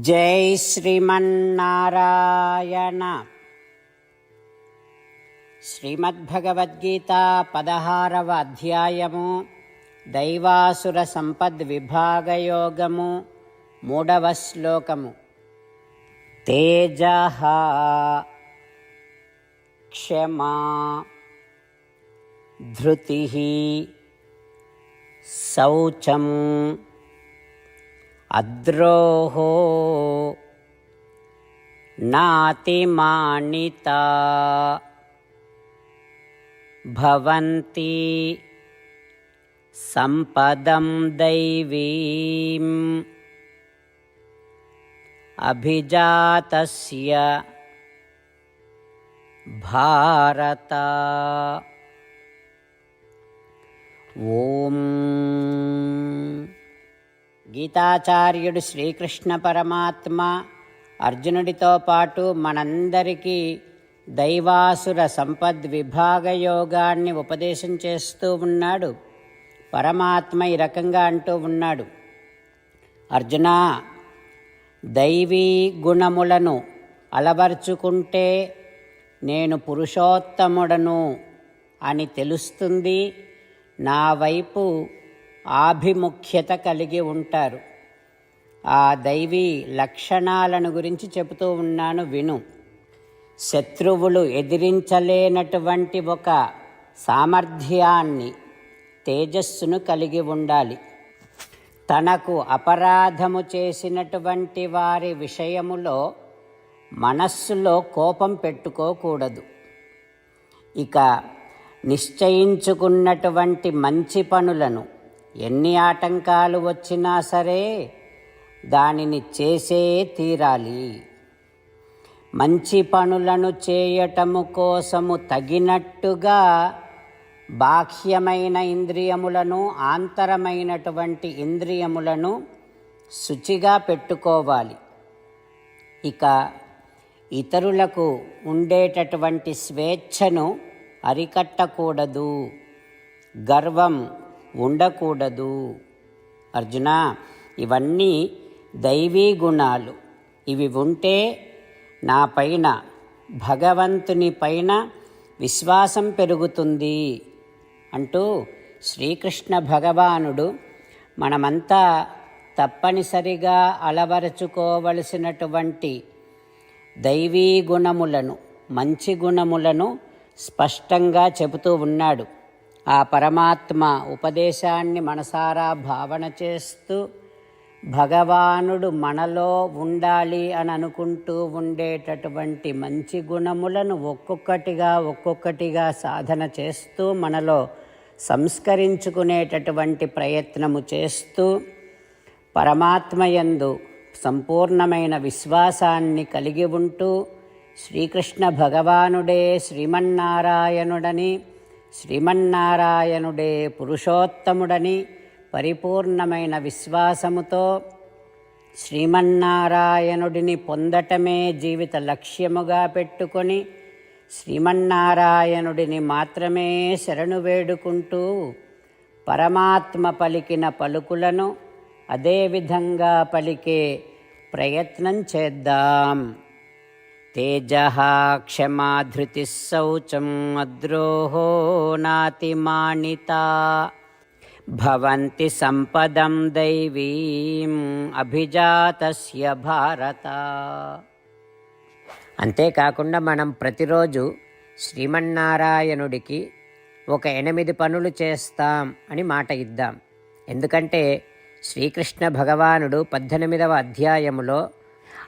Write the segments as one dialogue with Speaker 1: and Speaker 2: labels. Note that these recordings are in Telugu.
Speaker 1: జై శ్రీమన్నారాయణ. శ్రీమద్భగవద్గీత పదహారవ అధ్యాయము దైవాసుర సంపద్ విభాగయోగము మూడవ శ్లోకము. తేజ క్షమా ధృతి శౌచం अद्रोः नातिमानिता भवन्ति सम्पदं दैवीम् अभिजातस्य भारत। ॐ గీతాచార్యుడు శ్రీకృష్ణ పరమాత్మ అర్జునుడితో పాటు మనందరికీ దైవాసుర సంపద్ విభాగ యోగాన్ని ఉపదేశం చేస్తూ ఉన్నాడు. పరమాత్మ ఈ రకంగా అంటూ ఉన్నాడు. అర్జున దైవీ గుణములను అలవర్చుకుంటే నేను పురుషోత్తముడను అని తెలుస్తుంది. నా వైపు ఆభిముఖ్యత కలిగి ఉంటారు. ఆ దైవీ లక్షణాలను గురించి చెబుతూ ఉన్నాను విను. శత్రువులు ఎదిరించలేనటువంటి ఒక సామర్థ్యాన్ని తేజస్సును కలిగి ఉండాలి. తనకు అపరాధము చేసినటువంటి వారి విషయములో మనస్సులో కోపం పెట్టుకోకూడదు. ఇక నిశ్చయించుకున్నటువంటి మంచి పనులను ఎన్ని ఆటంకాలు వచ్చినా సరే దానిని చేసే తీరాలి. మంచి పనులను చేయటము కోసము తగినట్టుగా బాహ్యమైన ఇంద్రియములను ఆంతరమైనటువంటి ఇంద్రియములను శుచిగా పెట్టుకోవాలి. ఇక ఇతరులకు ఉండేటటువంటి స్వేచ్ఛను అరికట్టకూడదు. గర్వం ఉండకూడదు. అర్జున ఇవన్నీ దైవీ గుణాలు. ఇవి ఉంటే నా పైన భగవంతుని పైన విశ్వాసం పెరుగుతుంది అంటూ శ్రీకృష్ణ భగవానుడు మనమంతా తప్పనిసరిగా అలవరుచుకోవలసినటువంటి దైవీ గుణములను మంచి గుణములను స్పష్టంగా చెబుతూ ఉన్నాడు. ఆ పరమాత్మ ఉపదేశాన్ని మనసారా భావన చేస్తూ భగవానుడు మనలో ఉండాలి అని అనుకుంటూ ఉండేటటువంటి మంచి గుణములను ఒక్కొక్కటిగా ఒక్కొక్కటిగా సాధన చేస్తూ మనలో సంస్కరించుకునేటటువంటి ప్రయత్నము చేస్తూ పరమాత్మయందు సంపూర్ణమైన విశ్వాసాన్ని కలిగి ఉంటూ శ్రీకృష్ణ భగవానుడే శ్రీమన్నారాయణుడని శ్రీమన్నారాయణుడే పురుషోత్తముడని పరిపూర్ణమైన విశ్వాసముతో శ్రీమన్నారాయణుడిని పొందటమే జీవిత లక్ష్యముగా పెట్టుకొని శ్రీమన్నారాయణుడిని మాత్రమే శరణు వేడుకుంటూ పరమాత్మ పలికిన పలుకులను అదేవిధంగా పలికే ప్రయత్నం చేద్దాం. తేజ క్షమా శౌచం అద్రోహో నాతిమానిత భవంతి సంపదం దైవీం అభిజాతస్య భారత. అంతేకాకుండా మనం ప్రతిరోజు శ్రీమన్నారాయణుడికి ఒక ఎనిమిది పనులు చేస్తాం అని మాట ఇద్దాం. ఎందుకంటే శ్రీకృష్ణ భగవానుడు పద్దెనిమిదవ అధ్యాయములో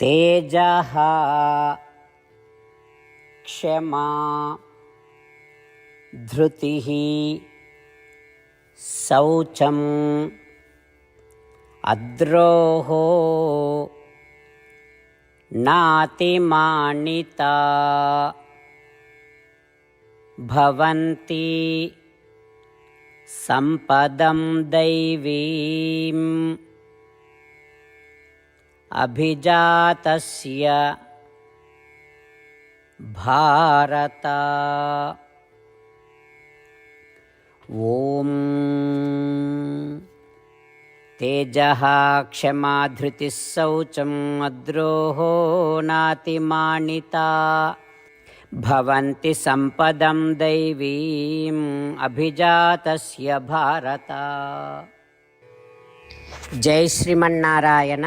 Speaker 1: तेजः। क्षमा। धृतिः। शौचम् अद्रोः। नातिमानिता। भवन्ति। सम्पदं दैवीम्। అభిజాతస్య భారత ఓం తేజ క్షమా ధృతి శౌచం అద్రోహో నాతిమానిత భవంతి సంపదం దైవీం అభిజాతస్య భారత జై శ్రీమన్నారాయణ